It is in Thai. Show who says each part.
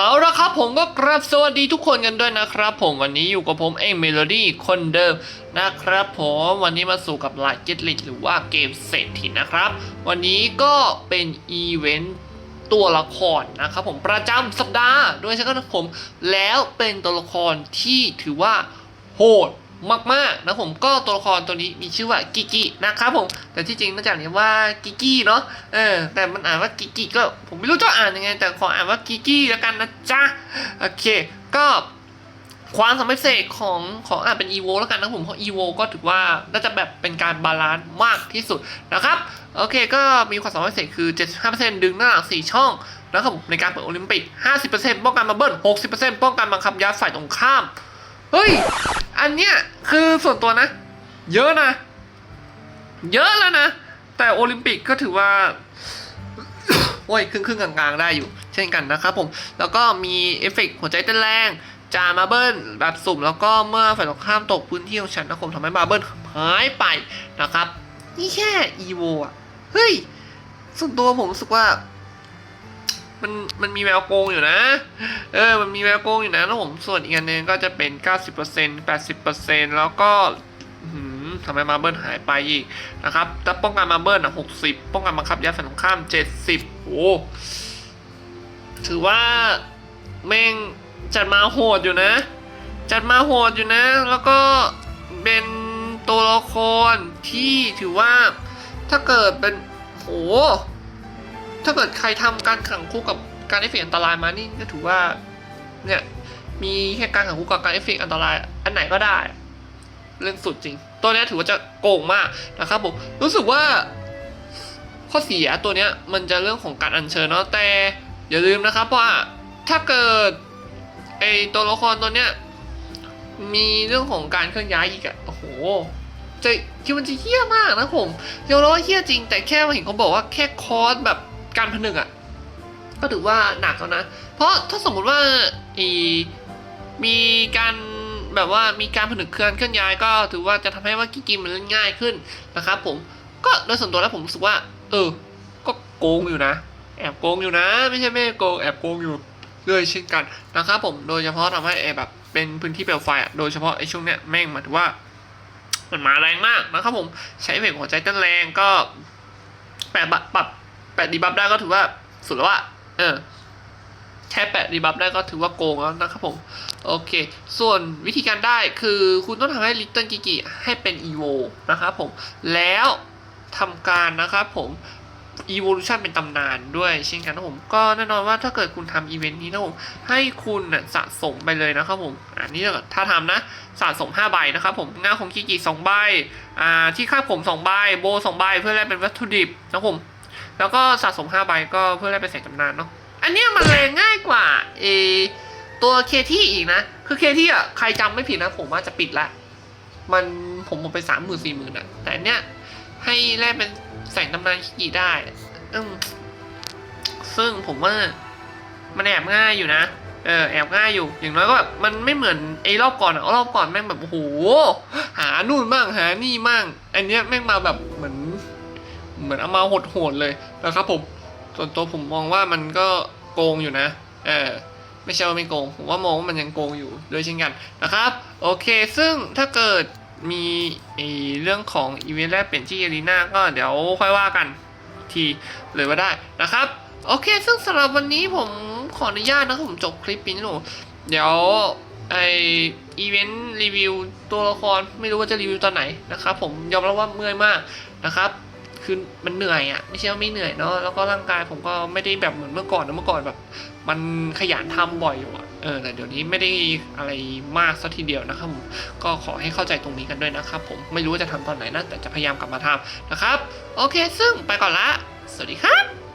Speaker 1: เอาละครับผมก็กราบสวัสดีทุกคนกันด้วยนะครับ ผมวันนี้อยู่กับผมเองเมโลดี้คนเดิมนะครับ ผมวันนี้มาสู่กับลายเจ็ตลิหรือว่าเกมเศรษฐีนะครับ วันนี้ก็เป็นอีเวนต์ตัวละครนะครับผมประจำสัปดาห์โดยเฉพาะผมแล้วเป็นตัวละครที่ถือว่าโหด มากๆนะผมก็ตัวละครตัวนี้มีชื่อว่ากิกินะครับผม แต่ที่จริงน่าจะเรียกว่ากิกิเนาะเออแต่มันอ่านว่ากิกิก็ผมไม่รู้จะอ่านยังไง แต่ขออ่านว่ากิกิแล้วกันนะจ๊ะโอเค ก็ความสำเร็จเสกของของอ่านเป็นอีโวแล้วกันนะผมเพราะอีโวก็ถือว่าน่าจะแบบเป็นการบาลานซ์มากที่สุดนะครับ โอเคก็มีความสามารถพิเศษคือ 75%ดึงหน้าหลัง4ช่องนะครับผมในการเปิดโอลิมปิก 50%ป้องกันมาเบิ้ล60%ป้องกันบังคับยัดฝ่ายตรงข้าม เฮ้ย อันเนี้ยคือส่วนตัวนะ เยอะนะ เยอะแล้วนะ แต่โอลิมปิกก็ถือว่า โอ้ยครึ่งครึ่งๆกลางๆ ได้อยู่ เช่นกันนะครับผม แล้วก็มีเอฟเฟกต์หัวใจเต้นแรงจามาเบิลแบบสุ่ม แล้วก็เมื่อฝ่ายตรงข้ามตกพื้นที่ของฉันนะผมทำให้มาเบิลหายไปนะครับ นี่แค่อีโวอะ เฮ้ย ส่วนตัวผมรู้สึกว่า มันมันมีแววโกงอยู่นะ เออ มันมีแววโกงอยู่นะแล้วผมส่วนอีกอันหนึงก็จะเป็น 90% 80%แล้วก็ทำให้มาเบิลหายไปอีกนะครับแต่ป้องกันมาเบิลอะ60ป้องกันบังคับยัดฝ่ายตรงข้าม70โอ้ถือว่าแม่งจัดมาโหดอยู่นะ จัดมาโหดอยู่นะ แล้วก็เป็นตัวละครที่ถือว่าถ้าเกิดเป็นโห ถ้าเกิดใครทำการขังคู่กับการเอฟเฟกอันตรายมานี่ก็ถือว่าเนี่ยมีแค่การขังคู่กับการเอฟเฟกอันตราย อันไหนก็ได้เรื่องสุดจริง ตัวเนี้ยถือว่าจะโกงมากนะครับผมรู้สึกว่า ข้อเสียตัวเนี้ยมันจะเรื่องของการอัญเชิญเนาะแต่อย่าลืมนะครับว่าถ้าเกิดไอตัวละครตัวเนี้ยมีเรื่องของการเคลื่อนย้ายอีกอะโอ้โหจะคิดมันจะเฮี้ยมากนะผมยอมรับว่าเฮี้ยจริง แต่แค่เห็นเขาบอกว่าแค่คอร์สแบบ การผนึกอะก็ถือว่าหนักแล้วนะ เพราะถ้าสมมุติว่าอีมีการแบบว่ามีการผนึกเคลื่อนเคลื่อนย้ายก็ถือว่าจะทำให้ว่ากิกิมันเล่นง่ายขึ้นนะครับผมก็โดยส่วนตัวแล้วผมรู้สึกว่า เออ ก็โกงอยู่นะ แอบโกงอยู่นะ ไม่ใช่ไม่โกงแอบโกงอยู่เลยเช่นกันนะครับผมโดยเฉพาะทำให้แบบเป็นพื้นที่เปลวไฟอะโดยเฉพาะไอ้ช่วงเนี้ยแม่งหมายถึงว่า มันมาแรงมากนะครับผมใช้เอฟเฟกหัวใจเต้นแรงก็แปะบัฟปรับ แปะดีบัฟได้ก็ถือว่าสุดแล้วอะเออ แค่แปะดีบัฟได้ก็ถือว่าโกงแล้วนะครับผม โอเค ส่วนวิธีการได้คือคุณต้องทำให้ลิตเติ้ลกิกิให้เป็นอีโวนะครับผม แล้วทำการนะครับผม evolution เป็นตำนานด้วยเช่นกันนะผม ก็แน่นอนว่าถ้าเกิดคุณทำอีเวนต์นี้นะผมให้คุณน่ะสะสมไปเลยนะครับผมอันนี้ถ้าทำนะสะสม 5 ใบนะครับผมงาของกิกิ2ใบอ่าที่คาดผม 2 ใบโบ 2 ใบเพื่อแลกเป็นวัตถุดิบนะครับผม แล้วก็สะสม5ใบก็เพื่อแลกเป็นแสงตำนานเนาะ อันเนี้ยมันแรงง่ายกว่าเอตัวเคที่อีกนะ คือเคที่อะใครจำไม่ผิดนะ ผมว่าจะปิดละ มันผมหมดไปสามหมื่นสี่หมื่นอะ แต่อันเนี้ยให้แลกเป็นแสงตำนานคิกิได้อืมซึ่งผมว่ามันแอบง่ายอยู่นะ เออแอบง่ายอยู่ อย่างน้อยก็แบบมันไม่เหมือนไอ้รอบก่อนอะรอบก่อนแม่งแบบโอ้โหหานู่นมั่งหานี่มั่ง อันเนี้ยแม่งมาแบบเหมือน เหมือนเอามาโหดเลยนะครับผมส่วนตัวผมมองว่ามันก็โกงอยู่นะ เออไม่ใช่ว่าไม่โกง ผมว่ามองว่ามันยังโกงอยู่ด้วยเช่นกันนะครับ โอเค ซึ่งถ้าเกิดมีเรื่องของอีเวนต์แรกเปลี่ยนที่อารีนาก็เดี๋ยวค่อยว่ากันทีเลยว่าได้นะครับ โอเค ซึ่งสำหรับวันนี้ผมขออนุญาตนะครับผมจบคลิปนี้หนูเดี๋ยวไออีเวนต์รีวิวตัวละครไม่รู้ว่าจะรีวิวตอนไหนนะครับผมยอมรับว่าเมื่อยมากนะครับ คือมันเหนื่อยอะ่ะไม่ใช่ว่าไม่เหนื่อยเนาะแล้วก็ร่างกายผมก็ไม่ได้แบบเหมือนเมื่อก่อนนะเมื่อก่อนแบบ มันขยันทำบ่อยอยู่อะเออแต่เดี๋ยวนี้ไม่ได้อะไรมากสัทีเดียวนะครับผมก็ขอให้เข้าใจตรงนี้กันด้วยนะครับ ผมไม่รู้ว่าจะทำตอนไหนนะแต่จะพยายามกลับมาทำนะครับ โอเค ซึ่งไปก่อนละ สวัสดีครับ